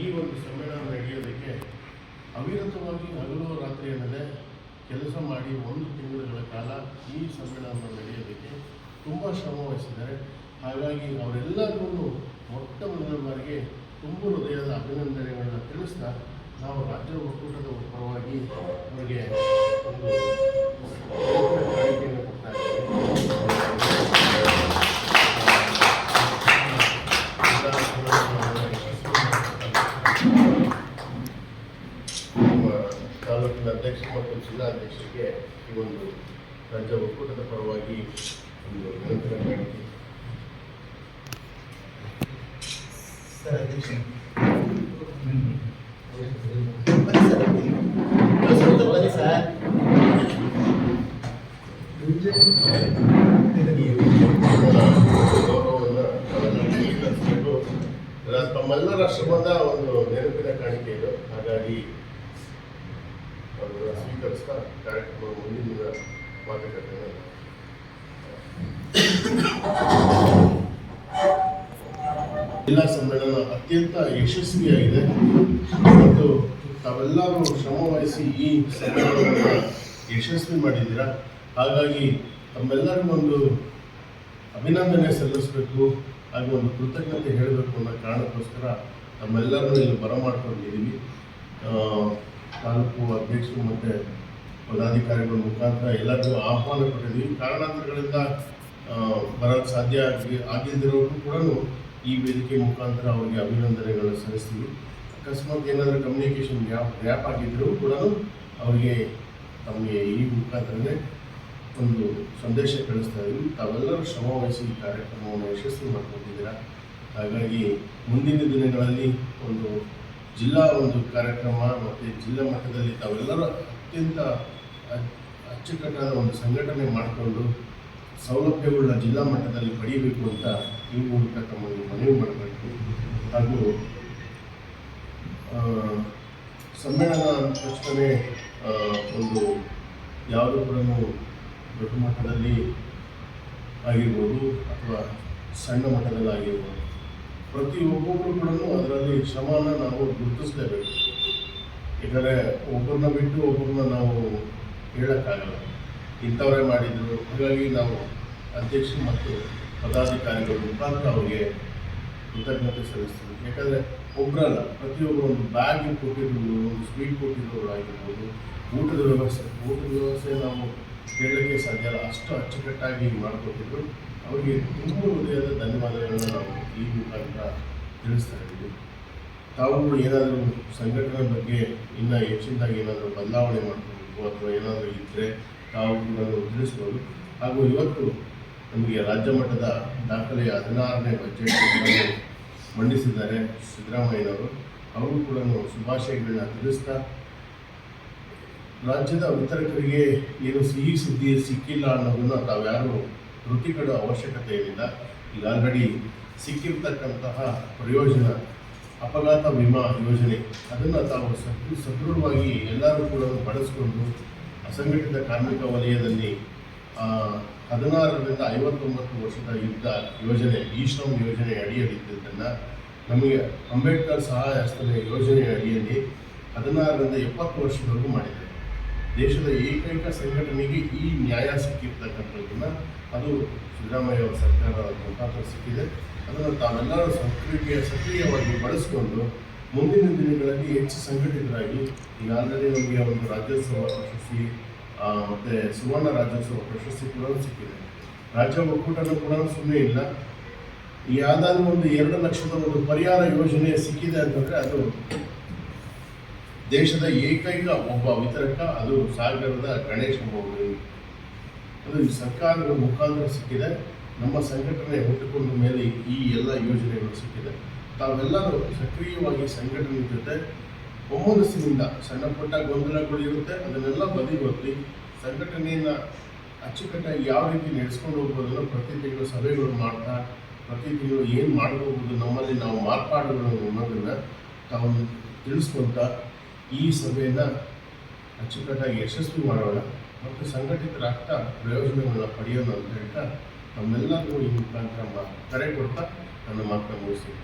ಈ ಒಂದು ಸಮ್ಮೇಳನ ನಡೆಯೋದಕ್ಕೆ ಅವಿರತವಾಗಿ ಹಗಲು ರಾತ್ರಿ ಕೆಲಸ ಮಾಡಿ ಒಂದು ತಿಂಗಳುಗಳ ಕಾಲ ಈ ಸಮ್ಮೇಳನವನ್ನು ನಡೆಯೋದಕ್ಕೆ ತುಂಬ ಶ್ರಮ ವಹಿಸಿದ್ದಾರೆ. ಹಾಗಾಗಿ ಅವರೆಲ್ಲರಿಗೂ ಮೊಟ್ಟ ಮೊದಲ ಬಾರಿಗೆ ತುಂಬ ಹೃದಯದ ಅಭಿನಂದನೆಗಳನ್ನು ತಿಳಿಸ್ತಾ ನಾವು ರಾಜ್ಯ ಒಕ್ಕೂಟದ ಪರವಾಗಿ ಅವರಿಗೆ ಒಂದು ಜಿಲ್ಲಾಧ್ಯಕ್ಷರಿಗೆ ಈ ಒಂದು ರಾಜ್ಯ ಒಕ್ಕೂಟದ ಪರವಾಗಿ ಒಂದು ನಿರಂತರ ಕಾಣಿಕೆ ಸರ್ ಅಧ್ಯಕ್ಷ. ತಮ್ಮೆಲ್ಲರ ಶ್ರಮದ ಒಂದು ನೆನಪಿನ ಕಾಣಿಕೆ ಇದು. ಹಾಗಾಗಿ ಮಾತುಕತೆ ಜಿಲ್ಲಾ ಸಮ್ಮೇಳನ ಅತ್ಯಂತ ಯಶಸ್ವಿಯಾಗಿದೆ. ಮತ್ತು ತಾವೆಲ್ಲರೂ ಶ್ರಮ ವಹಿಸಿ ಈ ಸಮ್ಮೇಳನವನ್ನು ಯಶಸ್ವಿ ಮಾಡಿದ್ದೀರಾ? ಹಾಗಾಗಿ ತಮ್ಮೆಲ್ಲರಿಗೂ ಒಂದು ಅಭಿನಂದನೆ ಸಲ್ಲಿಸಬೇಕು, ಹಾಗೂ ಒಂದು ಕೃತಜ್ಞತೆ ಹೇಳಬೇಕು ಅನ್ನೋ ಕಾರಣಕ್ಕೋಸ್ಕರ ತಮ್ಮೆಲ್ಲರನ್ನೂ ಇಲ್ಲಿ ಬರಮಾಡ್ಕೊಂಡಿದ್ದೀವಿ. ತಾಲೂಕು ಅಧ್ಯಕ್ಷರು ಮತ್ತು ಪದಾಧಿಕಾರಿಗಳ ಮುಖಾಂತರ ಎಲ್ಲರಿಗೂ ಆಹ್ವಾನ ಕೊಟ್ಟಿದ್ದೀವಿ. ಕಾರಣಾಂತರಗಳಿಂದ ಬರೋಕ್ಕೆ ಸಾಧ್ಯ ಆಗಿ ಆಗಿದ್ದಿರೋರು ಕೂಡ ಈ ವೇದಿಕೆ ಮುಖಾಂತರ ಅವರಿಗೆ ಅಭಿನಂದನೆಗಳನ್ನು ಸಲ್ಲಿಸ್ತೀವಿ. ಅಕಸ್ಮಾತ್ ಏನಾದರೂ ಕಮ್ಯುನಿಕೇಷನ್ ಗ್ಯಾಪ್ ಗ್ಯಾಪ್ ಆಗಿದ್ದರೂ ಕೂಡ ಅವರಿಗೆ ತಮಗೆ ಈ ಮುಖಾಂತರನೇ ಒಂದು ಸಂದೇಶ ಕಳಿಸ್ತಾ ಇದ್ದೀವಿ. ತಾವೆಲ್ಲರೂ ಶ್ರಮ ವಹಿಸಿ ಈ ಕಾರ್ಯಕ್ರಮವನ್ನು ಯಶಸ್ವಿ ಮಾಡ್ಕೊಂಡಿದ್ದೀರಾ? ಹಾಗಾಗಿ ಮುಂದಿನ ದಿನಗಳಲ್ಲಿ ಒಂದು ಜಿಲ್ಲಾ ಒಂದು ಕಾರ್ಯಕ್ರಮ ಮತ್ತು ಜಿಲ್ಲಾ ಮಟ್ಟದಲ್ಲಿ ತಾವೆಲ್ಲರೂ ಅತ್ಯಂತ ಅಚ್- ಅಚ್ಚುಕಟ್ಟಾದ ಒಂದು ಸಂಘಟನೆ ಮಾಡಿಕೊಂಡು ಸೌಲಭ್ಯಗಳನ್ನ ಜಿಲ್ಲಾ ಮಟ್ಟದಲ್ಲಿ ಪಡೆಯಬೇಕು ಅಂತ ಈ ಮೂಲಕ ಒಂದು ಮನವಿ ಮಾಡಬೇಕು ಹಾಗೂ ಸಮ್ಮೇಳನ ಅಂದ ತಕ್ಷಣ ಒಂದು ಯಾವುದೂ ಕೂಡ ದೊಡ್ಡ ಮಟ್ಟದಲ್ಲಿ ಆಗಿರ್ಬೋದು ಅಥವಾ ಸಣ್ಣ ಮಟ್ಟದಲ್ಲಿ ಆಗಿರ್ಬೋದು. ಪ್ರತಿಯೊಬ್ಬೊಬ್ಬರು ಕೂಡ ಅದರಲ್ಲಿ ಶ್ರಮನ ನಾವು ಗುರುತಿಸಲೇಬೇಕು. ಯಾಕಂದರೆ ಒಬ್ಬರನ್ನ ಬಿಟ್ಟು ಒಬ್ಬರನ್ನ ನಾವು ಹೇಳೋಕ್ಕಾಗಲ್ಲ. ಇಂಥವರೇ ಮಾಡಿದರು, ಹಾಗಾಗಿ ನಾವು ಅಧ್ಯಕ್ಷರು ಮತ್ತು ಪದಾಧಿಕಾರಿಗಳ ಮುಖಾಂತರ ಅವರಿಗೆ ಕೃತಜ್ಞತೆ ಸಲ್ಲಿಸ್ತೀವಿ. ಯಾಕಂದರೆ ಒಬ್ಬರಲ್ಲ ಪ್ರತಿಯೊಬ್ಬರು ಒಂದು ಬ್ಯಾಗ್ ಕೊಟ್ಟಿರ್ಬೋದು, ಒಂದು ಸ್ವೀಟ್ ಕೊಟ್ಟಿರೋರು ಆಗಿರ್ಬೋದು, ಊಟದ ವ್ಯವಸ್ಥೆ ಊಟದ ವ್ಯವಸ್ಥೆ ನಾವು ಹೇಳಲಿಕ್ಕೆ ಸಾಧ್ಯ ಅಷ್ಟು ಅಚ್ಚುಕಟ್ಟಾಗಿ ಮಾಡಿಕೊಟ್ಟಿದ್ರು, ಅವರಿಗೆ ತುಂಬ ಹೃದಯದ ಧನ್ಯವಾದಗಳನ್ನು ನಾವು ಈ ಮುಖಾಂತರ ತಿಳಿಸ್ತಾ ಇದ್ದೀವಿ ತಾವು ಏನಾದರೂ ಸಂಘಟನೆ ಬಗ್ಗೆ ಇನ್ನೂ ಹೆಚ್ಚಿನದಾಗಿ ಏನಾದರೂ ಬದಲಾವಣೆ ಮಾಡಬೇಕು ಅಥವಾ ಏನಾದರೂ ಇದ್ದರೆ ತಾವು ತಿಳಿಸ್ಬೋದು ಹಾಗೂ ಇವತ್ತು ನಮಗೆ ರಾಜ್ಯ ಮಟ್ಟದ ದಾಖಲೆಯ ಹದಿನಾರನೇ ಬಜೆಟ್ ಮಂಡಿಸಿದ್ದಾರೆ ಸಿದ್ದರಾಮಯ್ಯನವರು. ಅವರು ಕೂಡ ಶುಭಾಶಯಗಳನ್ನ ತಿಳಿಸ್ತಾ, ರಾಜ್ಯದ ವಿತರಕರಿಗೆ ಏನು ಸಿಹಿ ಸುದ್ದಿ ಸಿಕ್ಕಿಲ್ಲ ಅನ್ನೋದನ್ನು ತಾವ್ಯಾರು ವೃತ್ತಿಕಡ ಅವಶ್ಯಕತೆ ಏನಿಲ್ಲ ಈಗ ಆಲ್ರೆಡಿ ಸಿಕ್ಕಿರ್ತಕ್ಕಂತಹ ಪ್ರಯೋಜನ, ಅಪಘಾತ ವಿಮಾ ಯೋಜನೆ, ಅದನ್ನು ತಾವು ಸದೃ, ಸದೃಢವಾಗಿ ಎಲ್ಲರೂ ಕೂಡ ಬಳಸಿಕೊಂಡು ಅಸಂಘಟಿತ ಕಾರ್ಮಿಕ ವಲಯದಲ್ಲಿ ಹದಿನಾರರಿಂದ ಐವತ್ತೊಂಬತ್ತು ವರ್ಷದ ಯುದ್ಧ ಯೋಜನೆ, ಈ ಶ್ರಮ್ ಯೋಜನೆ ಅಡಿಯಲ್ಲಿದ್ದನ್ನು ನಮಗೆ ಅಂಬೇಡ್ಕರ್ ಸಹಾಯ ಹಸ್ತನೆ ಯೋಜನೆ ಅಡಿಯಲ್ಲಿ ಹದಿನಾರರಿಂದ ಎಪ್ಪತ್ತು ವರ್ಷದವರೆಗೂ ಮಾಡಿದ್ದಾರೆ. ದೇಶದ ಏಕೈಕ ಸಂಘಟನೆಗೆ ಈ ನ್ಯಾಯ ಸಿಕ್ಕಿರ್ತಕ್ಕಂಥದ್ದನ್ನು ಅದು ಸಿದ್ದರಾಮಯ್ಯ ಅವರ ಸರ್ಕಾರದ ಮುಖಾಂತರ ಸಿಕ್ಕಿದೆ. ಅದನ್ನು ತಾವೆಲ್ಲರೂ ಸಕ್ರಿಯ ಸಕ್ರಿಯವಾಗಿ ಬಳಸಿಕೊಂಡು ಮುಂದಿನ ದಿನಗಳಲ್ಲಿ ಹೆಚ್ಚು ಸಂಘಟಿತರಾಗಿ, ಈಗಾಗಲೇ ನಮಗೆ ಒಂದು ರಾಜ್ಯೋತ್ಸವ ಪ್ರಶಸ್ತಿ ಮತ್ತು ಸುವರ್ಣ ರಾಜ್ಯೋತ್ಸವ ಪ್ರಶಸ್ತಿ ಕೂಡ ಸಿಕ್ಕಿದೆ. ರಾಜ್ಯ ಒಕ್ಕೂಟನೂ ಕೂಡ ಸುಮ್ಮನೆ ಇಲ್ಲ. ಯಾವುದಾದ್ರೂ ಒಂದು ಎರಡು ಲಕ್ಷದ ಒಂದು ಪರಿಹಾರ ಯೋಜನೆ ಸಿಕ್ಕಿದೆ ಅಂತಂದರೆ ಅದು ದೇಶದ ಏಕೈಕ ಒಬ್ಬ ವಿತರಕ ಅದು ಸಾಗರದ ಗಣೇಶ ಮೌಳಿ ಅದು ಸರ್ಕಾರದ ಮುಖಾಂತರ ಸಿಕ್ಕಿದೆ. ನಮ್ಮ ಸಂಘಟನೆ ಹುಟ್ಟಿಕೊಂಡ ಮೇಲೆ ಈ ಎಲ್ಲ ಯೋಜನೆಗಳು ಸಿಕ್ಕಿದೆ. ತಾವೆಲ್ಲರೂ ಸಕ್ರಿಯವಾಗಿ ಸಂಘಟನೆ ಜೊತೆ ಒಮ್ಮನಸ್ಸಿನಿಂದ ಸಣ್ಣ ಪುಟ್ಟ ಗೊಂದಲಗಳು ಇರುತ್ತೆ. ಅದನ್ನೆಲ್ಲ ಬದಿಗೊತ್ತಿ ಸಂಘಟನೆಯನ್ನು ಅಚ್ಚುಕಟ್ಟಾಗಿ ಯಾವ ರೀತಿ ನಡೆಸ್ಕೊಂಡು ಹೋಗ್ಬೋದನ್ನು ಪ್ರತಿ ತಿಂಗಳು ಸಭೆಗಳು ಮಾಡ್ತಾ, ಪ್ರತಿ ತಿಂಗಳು ಏನು ಮಾಡ್ಕೋಬೋದು ನಮ್ಮಲ್ಲಿ ನಾವು ಮಾರ್ಪಾಡುಗಳನ್ನು ಅನ್ನೋದನ್ನು ತಾವು ತಿಳಿಸ್ಕೊಳ್ತಾ ಈ ಸಭೆಯನ್ನು ಅಚ್ಚುಕಟ್ಟಾಗಿ ಯಶಸ್ವಿ ಮಾಡೋಣ ಮತ್ತು ಸಂಘಟಿತರಾಗ್ತಾ ಪ್ರಯೋಜನಗಳನ್ನ ಪಡೆಯೋಣ ಅಂತ ಹೇಳ್ತಾ ನಮ್ಮೆಲ್ಲರಿಗೂ ಈ ಮುಖಾಂತರ ಕರೆ ಕೊಡ್ತಾ ನನ್ನ ಮಾತನ್ನು ಮುಗಿಸ್ತೀನಿ.